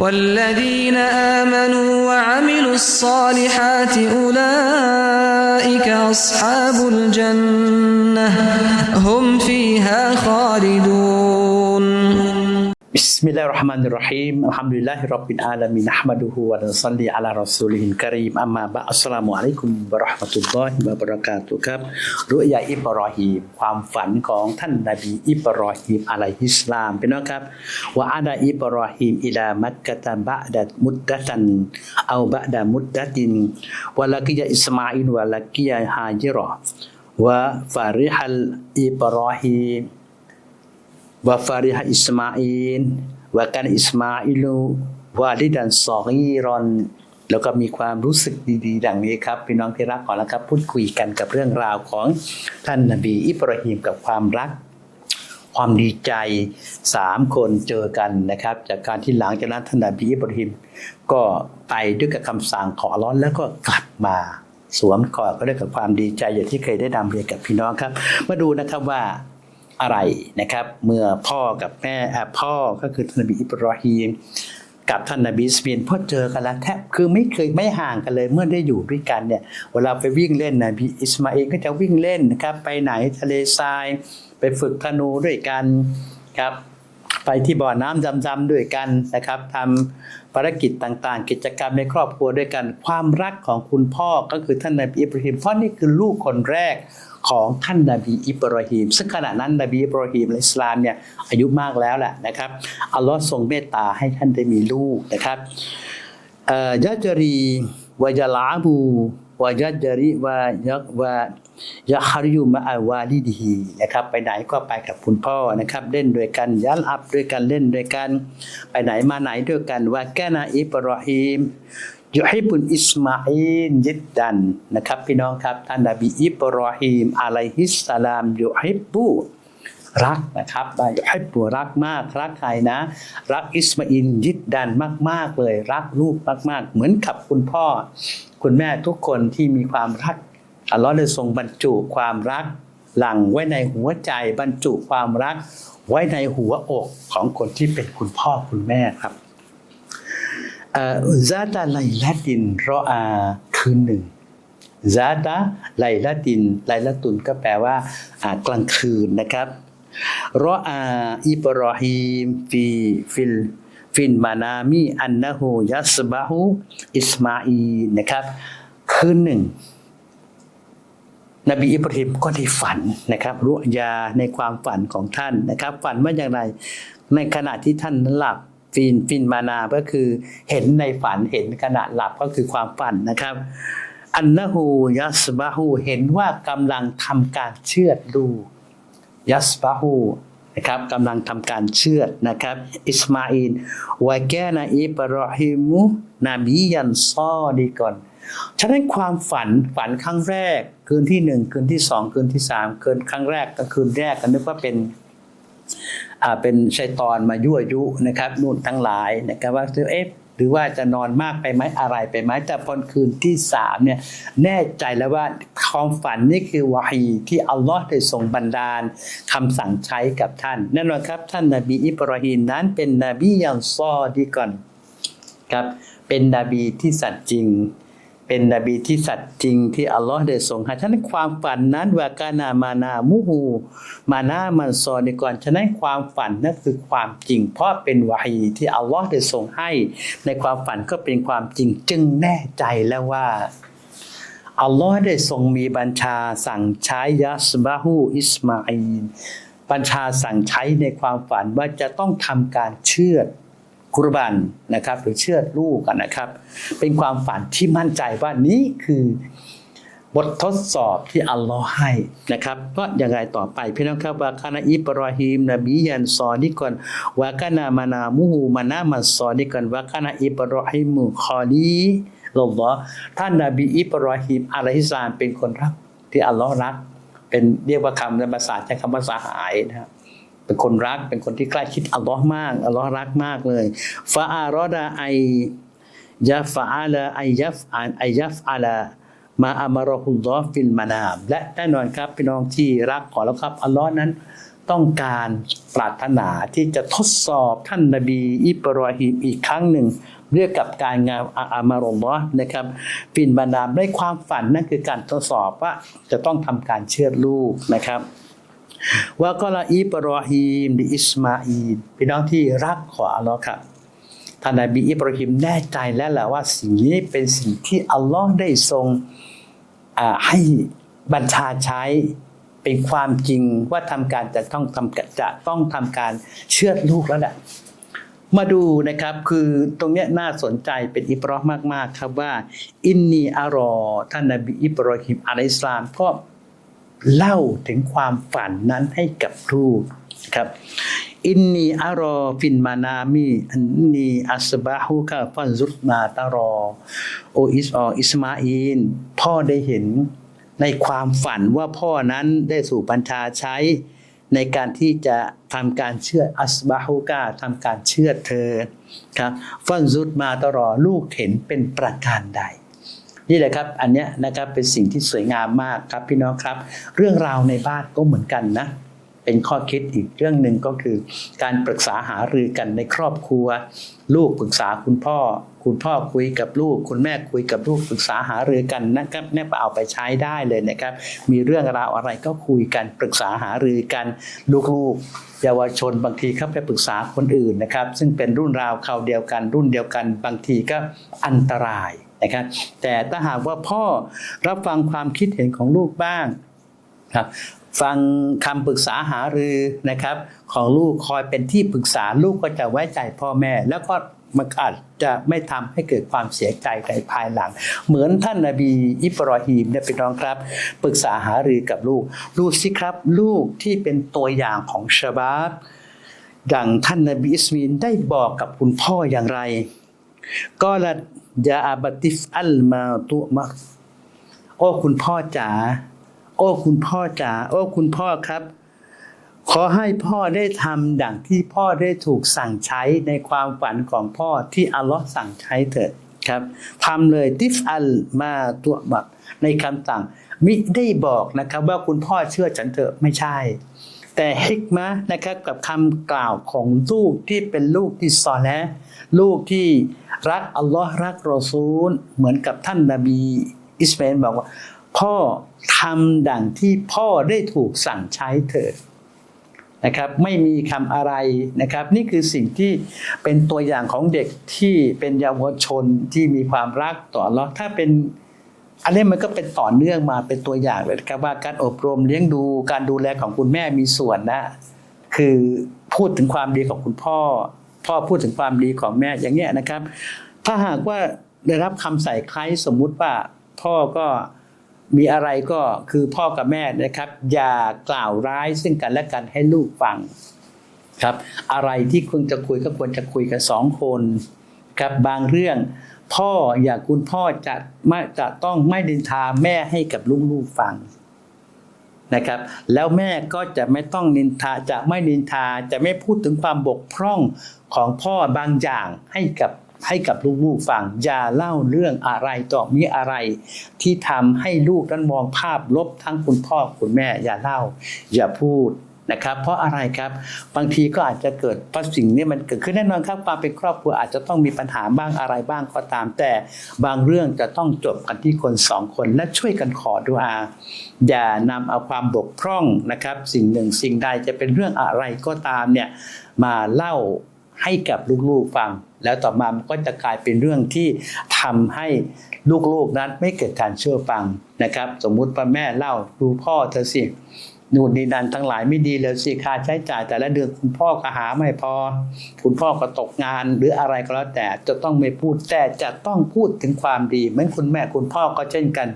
والذين آمنوا وعملوا الصالحات أولئك أصحاب الجنة هم فيها خالدون. บิสมิลลาฮิรเราะห์มานิรเราะฮีมอัลฮัมดุลิลลาฮิร็อบบิลอาลามีนนะห์มะดุฮูวะนุศ็อลลีอะลารอซูลิฮิลกะรีมอัมมาบะดอัสสลามุอะลัยกุมวะเราะห์มะตุลลอฮิวะบะเราะกาตุฮ์ครับรุยาอิบรอฮีมความฝันของท่านนบีอิบรอฮีมอะลัยฮิสสลามพี่น้องครับวะอาดาอิบรอฮีมอิลามักกะตะบะดะมุดดะตันเอาบะดะมุดดะตินวะลักิยะอิสมาอีลวะลักิยะฮาจิเราะห์วะฟาริฮัลอิบรอฮีม wa fariha Ismail wa kan Ismailu walidan saghiran แล้วก็มีความรู้สึกดีๆ ดังนี้ครับพี่น้องที่รักของเราครับ พูดคุยกันกับเรื่องราวของท่านนบีอิบราฮิมกับความรัก ความดีใจสามคนเจอกันนะครับ จากการที่หลังจากนั้นท่านนบีอิบราฮิมก็ไปด้วยกับคำสั่งของอัลลอฮ์แล้วก็กลับมาสวมกอดก็ด้วยกับความดีใจอย่างที่เคยได้นำเรียนกับพี่น้องครับ มาดูนะครับว่า อะไรนะครับ เมื่อพ่อกับแม่อะพ่อก็คือท่านนบีอิบรอฮิมกับท่านนบีอิสมีนพอเจอกันแล้วแทบคือไม่เคยไม่ห่างกันเลย เมื่อได้อยู่ด้วยกันเนี่ยเวลาไปวิ่งเล่นนบีอิสมาเอลก็จะวิ่งเล่นนะครับ ไปไหนทะเลทราย ไปฝึกธนูด้วยกันครับ ไปที่บ่อน้ำจำๆด้วยกันนะครับทำภารกิจต่างๆ กิจกรรมในครอบครัวด้วยกัน ความรักของคุณพ่อก็คือท่านนบีอิบราฮิมเพราะนี่คือลูกคนแรกของท่านนบีอิบราฮิมซึ่งขณะนั้นนบีอิบราฮิมอิสลามเนี่ยอายุมากแล้วแหละนะครับอัลลอฮ์ทรงเมตตาให้ท่านได้มีลูกนะครับยะจรีวยะลาบู วะยะจารีวะยะวะยะฮาริยุมะอาวาลิดี นะครับ ไปไหนก็ไปกับคุณพ่อนะครับ เล่นด้วยกันยัลอับด้วยกันเล่นด้วยกัน ไปไหนมาไหนด้วยกันว่าแกนาอิบราฮิมยุฮิบุนอิสมาอินยิดดันนะครับ พี่น้องครับท่านนบีอิบราฮิมอะลัยฮิสสลามยุฮิบุ รักนะครับบายให้ปัวรักมากรักใครนะ รักอิสมาอินยิดดันมาก ๆ เลย รักลูกมาก ๆ เหมือนกับคุณพ่อ คุณแม่ทุกคนที่มีความรักอัลลอฮ์ได้ทรงบรรจุความรัก หลั่งไว้ในหัวใจบรรจุความรัก ไว้ในหัวอกของคนที่เป็นคุณพ่อคุณแม่ครับเอ่อซาตาไลละดินรออาคืนหนึ่งซาตาไลละดินไลละตุนก็แปลว่ากลางคืนนะครับ รออาอิบรอฮีมฟีฟิลฟินมานามีอันนะฮูยัสบะฮูอิสมาอีนะครับ คืนหนึ่ง นบีอิบราฮิมก็ได้ฝันนะครับรุยาในความฝันของท่านนะครับ ฝันว่าอย่างไร ในขณะที่ท่านหลับฟินฟินมานาก็คือเห็นในฝันเห็นขณะหลับก็คือความฝันนะครับ อันนะฮูยัสบาฮูเห็นว่ากำลังทำการเชือดลูก ยัสบาฮูนะครับกำลังทำการเชื่อดนะครับ อิสมาอินวะแกนาอิบราฮิมุนาบียันซอดีก่อนฉะนั้นความฝันฝันครั้งแรก คืนที่หนึ่งคืนที่สองคืนที่สามคืนครั้งแรกก็คืนแรกก็นึกว่าเป็นอ่าเป็นชัยตอนมายั่วยุนะครับนู่นทั้งหลายนะครับว่าเอ๊ะ รือว่าจะนอนมากไปไหมอะไรไปไหมแต่พอคืนที่สามเนี่ยแน่ใจแล้วว่าความฝันนี่คือวาฮีที่อัลลอฮ์ได้ทรงบันดาลคำสั่งใช้กับท่านแน่นอนครับท่านนบีอิบราฮิมนั้นเป็นนบีอย่างซอดีก่อนครับเป็นนบีที่สัตย์จริง เป็นนบีที่สัตย์จริงที่อัลลอฮ์ได้ทรงให้ฉะนั้นความฝันนั้นวากานามานามุฮูมานามันซอในก่อนฉะนั้นความฝันนั่นคือความจริง เพราะเป็นวาฮีที่อัลลอฮ์ได้ทรงให้ ในความฝันก็เป็นความจริง จึงแน่ใจแล้วว่าอัลลอฮ์ได้ทรงมีบัญชาสั่งใช้ยัสบาฮูอิสมาอีลบัญชาสั่งใช้ในความฝันว่าจะต้องทำการเชื่อด กุรบันนะครับ หรือเชือดลูกกันนะครับ เป็นความฝันที่มั่นใจว่านี้คือบททดสอบที่อัลลอฮ์ให้นะครับ ก็ยังไงต่อไปพี่น้องครับว่าคานาอิบรอฮิมนบียันซอนิกอนวากานามานามูฮูมานามันซอนิกอนวากานาอิบรอฮิมุคอลีลลอฮ์ท่านนบีอิบรอฮิมอะลัยฮิสสลามเป็นคนรักที่อัลลอฮ์รัก เป็นเรียกว่าคำในภาษาใช้คำว่าสหายนะครับ เป็นคนรัก เป็นคนที่ใกล้ชิดอัลลอฮ์มากอัลลอฮ์รักมากเลยฟาอารอดาไอยาฟาอาลาไอยัฟอันไอยัฟอาลามาอามารอฮุลลอฮ์ฟิลมานามและแน่นอนครับพี่น้องที่รักขอแล้วครับอัลลอฮ์นั้นต้องการปรารถนาที่จะทดสอบท่านนบีอิบรอฮิมอีกครั้งหนึ่งเรื่องกับการงานอาอามารอลลอนะครับปินบรรดาในความฝันนั่นคือการทดสอบว่าจะต้องทำการเชื่อดลูกนะครับ ว่าก็ละอิบรอฮิมดิอิสมาอีลพี่น้องที่รักของอัลลอฮ์ครับท่านนบีอิบรอฮิมแน่ใจแล้วแหละว่าสิ่งนี้เป็นสิ่งที่อัลลอฮ์ได้ทรงให้บัญชาใช้เป็นความจริงว่าทำการจะต้องทำจะต้องทำการเชื่อดลูกแล้วแหละมาดูนะครับคือตรงนี้น่าสนใจเป็นอิบรอห์มาก ๆ ครับว่า อินนีอารอท่านนบีอิบรอฮิมอะลัยสสลามก็ เล่าถึงความฝันนั้นให้กับลูกครับอินนีอารอฟินมานามีอันนีอัสบาฮูกะฟันซุตมาตารอโออิสออิสมาอีนพ่อได้เห็นในความฝันว่าพ่อนั้นได้สู่บัญชาใช้ ในการที่จะทำการเชื่ออัสบาฮูกาทำการเชื่อเธอครับฟันซุดมาตลอลูกเห็นเป็นประการใด นี่แหละครับอันเนี้ยนะครับเป็นสิ่งที่สวยงามมากครับพี่น้องครับ เรื่องราวในบ้านก็เหมือนกันนะ เป็นข้อคิดอีกเรื่องหนึ่งก็คือ การปรึกษาหารือกันในครอบครัว ลูกปรึกษาคุณพ่อ คุณพ่อคุยกับลูก คุณแม่คุยกับลูกปรึกษาหารือกันนะครับเนี่ยเอาไปใช้ได้เลยนะครับ มีเรื่องราวอะไรก็คุยกันปรึกษาหารือกัน ลูกๆ เยาวชนบางทีเข้าไปปรึกษาคนอื่นนะครับ ซึ่งเป็นรุ่นราวคราเดียวกัน รุ่นเดียวกัน บางทีก็อันตรายนะครับแต่ถ้าหากว่าพ่อรับฟังความคิดเห็นของลูกบ้าง ครับฟังคำปรึกษาหารือนะครับ ของลูกคอยเป็นที่ปรึกษาลูกก็จะไว้ใจพ่อแม่ แล้วก็มันอาจจะไม่ทำให้เกิดความเสียใจในภายหลัง เหมือนท่านนาบีอิบรอฮีมเนี่ยพี่น้องครับ ปรึกษาหารือกับลูก ลูกสิครับ ลูกที่เป็นตัวอย่างของชาบาบดังท่านนาบีอิสมีนได้บอกกับคุณพ่ออย่างไร ก็ละยาอาบติฟอัลมาตุมักโอ้คุณพ่อจ๋า โอ้คุณพ่อจ๋าโอ้คุณพ่อครับ ขอให้พ่อได้ทำดังที่พ่อได้ถูกสั่งใช้ในความฝันของพ่อที่อัลลอฮ์สั่งใช้เถิดครับทำเลยติฟอัลมาตัวบักในคำสั่ง มิได้บอกนะครับว่าคุณพ่อเชื่อฉันเถอะไม่ใช่ แต่ฮิกมะนะครับกับคำกล่าวของลูกที่เป็นลูกที่ซอและลูกที่รักอัลลอฮ์รักรอซูล เหมือนกับท่านนาบี อิสมาอิลบอกว่า พ่อทำดังที่พ่อได้ถูกสั่งใช้เถิดนะครับไม่มีคำอะไรนะครับ นี่คือสิ่งที่เป็นตัวอย่างของเด็กที่เป็นเยาวชนที่มีความรักต่ออัลเลาถ้าเป็นอันนี้มันก็เป็นต่อเนื่องมาเป็นตัวอย่างเลยครับว่าการอบรมเลี้ยงดูการดูแลของคุณแม่มีส่วนนะคือพูดถึงความดีของคุณพ่อ พ่อพูดถึงความดีของแม่อย่างเงี้ยนะครับ ถ้าหากว่าได้รับคำใส่ใครสมมุติว่าพ่อก็ มีอะไรก็คือพ่อกับแม่นะครับ อย่ากล่าวร้ายซึ่งกันและกันให้ลูกฟังครับ อะไรที่ควรจะคุยก็ควรจะคุยกันสองคนครับบางเรื่อง พ่ออย่าคุณพ่อจะไม่จะต้องไม่ดินทาแม่ให้กับลูกๆฟังนะครับ แล้วแม่ก็จะไม่ต้องนินทาจะไม่นินทาจะไม่พูดถึงความบกพร่องของพ่อบางอย่างให้กับ ให้กับลูกๆฟังอย่าเล่าเรื่องอะไรต่อมีอะไร ที่ทำให้ลูกนั้นมองภาพลบทั้งคุณพ่อคุณแม่ อย่าเล่า อย่าพูดนะครับ เพราะอะไรครับบางทีก็อาจจะเกิดเพราะสิ่งนี้มันเกิดขึ้นแน่นอนครับความเป็นครอบครัวอาจจะต้องมีปัญหาบ้างอะไรบ้างก็ตาม แต่บางเรื่องจะต้องจบกันที่คนสองคนและช่วยกันขอดุอาอย่านำเอาความบกพร่องนะครับ สิ่งหนึ่งสิ่งใดจะเป็นเรื่องอะไรก็ตามเนี่ยมาเล่า ให้กับลูกๆฟัง แล้วต่อมามันก็จะกลายเป็นเรื่องที่ทำให้ลูกๆนั้นไม่เกิดการเชื่อฟังนะครับ สมมุติว่าแม่เล่าดูพ่อเธอสินู่นนี่นั่นทั้งหลายไม่ดีเลยสิค่าใช้จ่าย แต่ละเดือนคุณพ่อก็หาไม่พอ คุณพ่อก็ตกงานหรืออะไรก็แล้วแต่จะต้องไม่พูดแต่จะต้องพูดถึงความดีเหมือนคุณแม่คุณพ่อก็เช่นกัน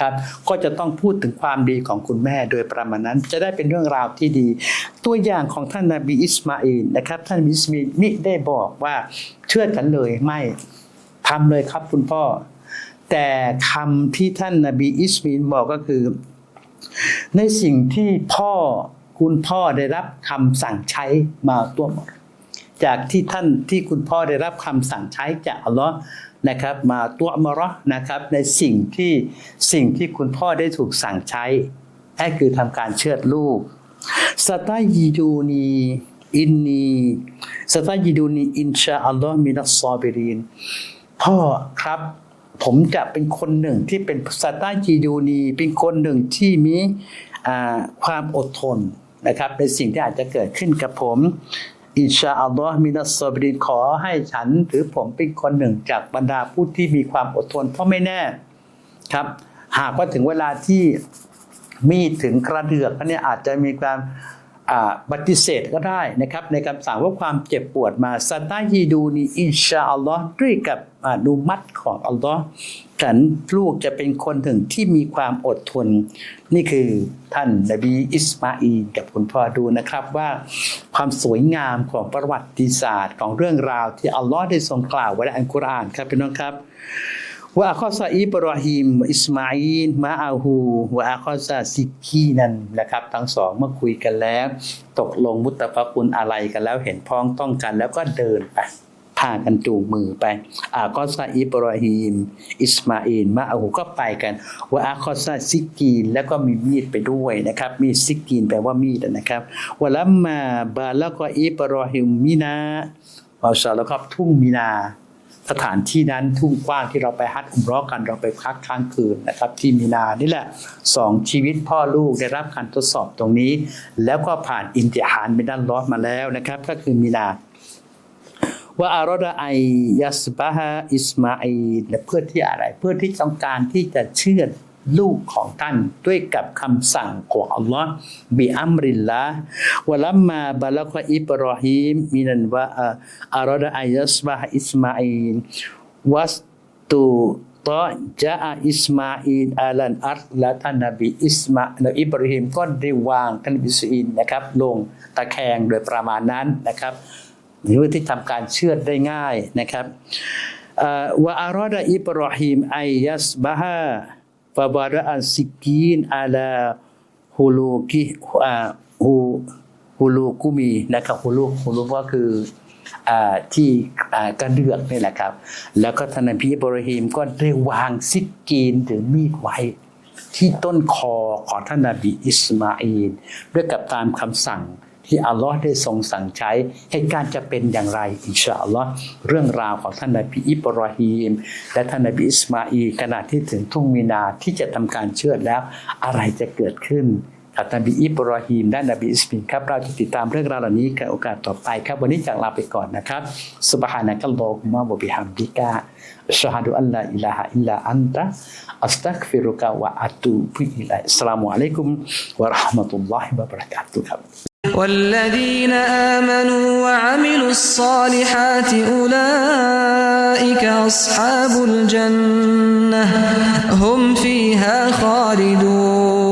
ครับก็จะต้องพูดถึงความดีของคุณแม่โดยประมาณนั้น จะได้เป็นเรื่องราวที่ดี ตัวอย่างของท่านนาบีอิสมาอิลนะครับ ท่านนบีอิสมาอิลมิได้บอกว่าเชื่อกันเลยไม่ทำเลยครับคุณพ่อ แต่คำที่ท่านนาบีอิสมาอิลบอกก็คือ ในสิ่งที่พ่อคุณพ่อได้รับคำสั่งใช้มาตัวหมดจากที่ท่านที่คุณพ่อได้รับคำสั่งใช้จากอัลลอฮ์ นะครับมาตัวมรอนะครับในสิ่งที่สิ่งที่คุณพ่อได้ถูกสั่งใช้นั่นคือทำการเชือดลูกสตายิดูนีอินนีสตายิดูนีอินชาอัลลอฮ์มินัสซอบิรินพ่อครับผมจะเป็นคนหนึ่งที่เป็นสตายิดูนีเป็นคนหนึ่งที่มีความอดทนนะครับเป็นสิ่งที่อาจจะเกิดขึ้นกับผม อิชาอัลลอฮ์มินัสซอบรินขอให้ฉันหรือผมเป็นคนหนึ่งจากบรรดาผู้ที่มีความอดทน เพราะไม่แน่ครับ หากว่าถึงเวลาที่มีถึงกระเดือกอันเนี้อาจจะมีการ ปฏิเสธก็ได้นะครับในคำสั่งว่าความเจ็บปวดมาสตายีดูนีอินชาอัลลอฮ์ด้วยกับอนุมัติของอัลลอฮ์ฉันลูกจะเป็นคนหนึ่งที่มีความอดทน นี่คือท่านนบีอิสมาอีกับคุณพ่อดูนะครับว่าความสวยงามของประวัติศาสตร์ของเรื่องราวที่อัลลอฮ์ได้ทรงกล่าวไว้ในอัลกุรอานครับพี่น้องครับ ว่าอัคซาอิบรอฮิมอิสมาอีนมาอาหูว่าอัคซาซิกีนันนะครับ ทั้งสองเมื่อคุยกันแล้ว ตกลงมุตตะฟะกุลอะไรกันแล้วเห็นพ้องต้องกันแล้วก็เดินไปพากันจูงมือไปอาคอซาอิบรอฮิมอิสมาอีนมาอาหูก็ไปกันว่าอาคอซาซิกีนแล้วก็มีมีดไปด้วยนะครับ มีซิกีนแปลว่ามีดนะครับวะลัมมาบาละกออิบรอฮิมมินาอัลลอฮ์แล้วก็ทุ่งมินา สถานที่นั้นทุ่งกว้างที่เราไปฮัดอุมร้อกันเราไปพักค้างคืนนะครับ ที่มีนานี่แหละสองชีวิตพ่อลูกได้รับการทดสอบตรงนี้ แล้วก็ผ่านอินติฮานไม่ด้านร้อนมาแล้วนะครับ ก็คือมีนาว่าอารอดาไอยัสบาฮาอิสมาอีนเพื่อที่อะไร เพื่อที่ต้องการที่จะเชื่อ ลูกของท่านด้วยกับคำสั่งของอัลลอฮ์บิอัมริลละวะลัมมาบาลักอิบรอฮิมมินันวะอารอดาไอยัสบาฮาอิสมาอีลวัสตูตอจาอิสมาอีลอาลันอัตและท่านนบีอิสมาอิบราฮิมก็ได้วางท่านบิสอินนะครับลงตะแคงโดยประมาณนั้นนะครับหรือที่ทำการเชื่อดได้ง่ายนะครับว่าอารอดะอิบรอฮิมไอยัสบาฮา ฟาบาระอันซิกีนอาลาฮูลูกิอ่าฮูฮูลูกุมีนะครับฮูลูฮูลูก็คืออ่าที่อ่ากระเดือกนี่แหละครับ แล้วก็ท่านนบีอิบรอฮิมก็ได้วางซิกกีนหรือมีดไว้ ที่ต้นคอของท่านนบีอิสมาอีลด้วยกับตามคำสั่ง ที่อัลลอฮ์ได้ทรงสั่งใช้เหตุการณ์จะเป็นอย่างไรอินชาอัลลอฮ์เรื่องราวของท่านนบีอิบราฮิมและท่านนบีอิสมาอีขณะที่ถึงทุ่งมีนาที่จะทำการเชื่อแล้ว อะไรจะเกิดขึ้นกับนบีอิบราฮิมและนบีอิสมินครับเราจะติดตามเรื่องราวเหล่านี้กันโอกาสต่อไปครับ วันนี้จากลาไปก่อนนะครับสุบฮานะกัลลอฮุมะวะบิฮัมดิกะอัชฮะดุอัลลาอิลาฮะอิลลาอันตะอัสตักฟิรุกะวะอะตูบิอิลัยสลามุอะลัยกุมวะราะห์มะตุลลอฮิวะบะเราะกาตุฮ์ครับ والذين آمنوا وعملوا الصالحات أولئك أصحاب الجنة هم فيها خالدون.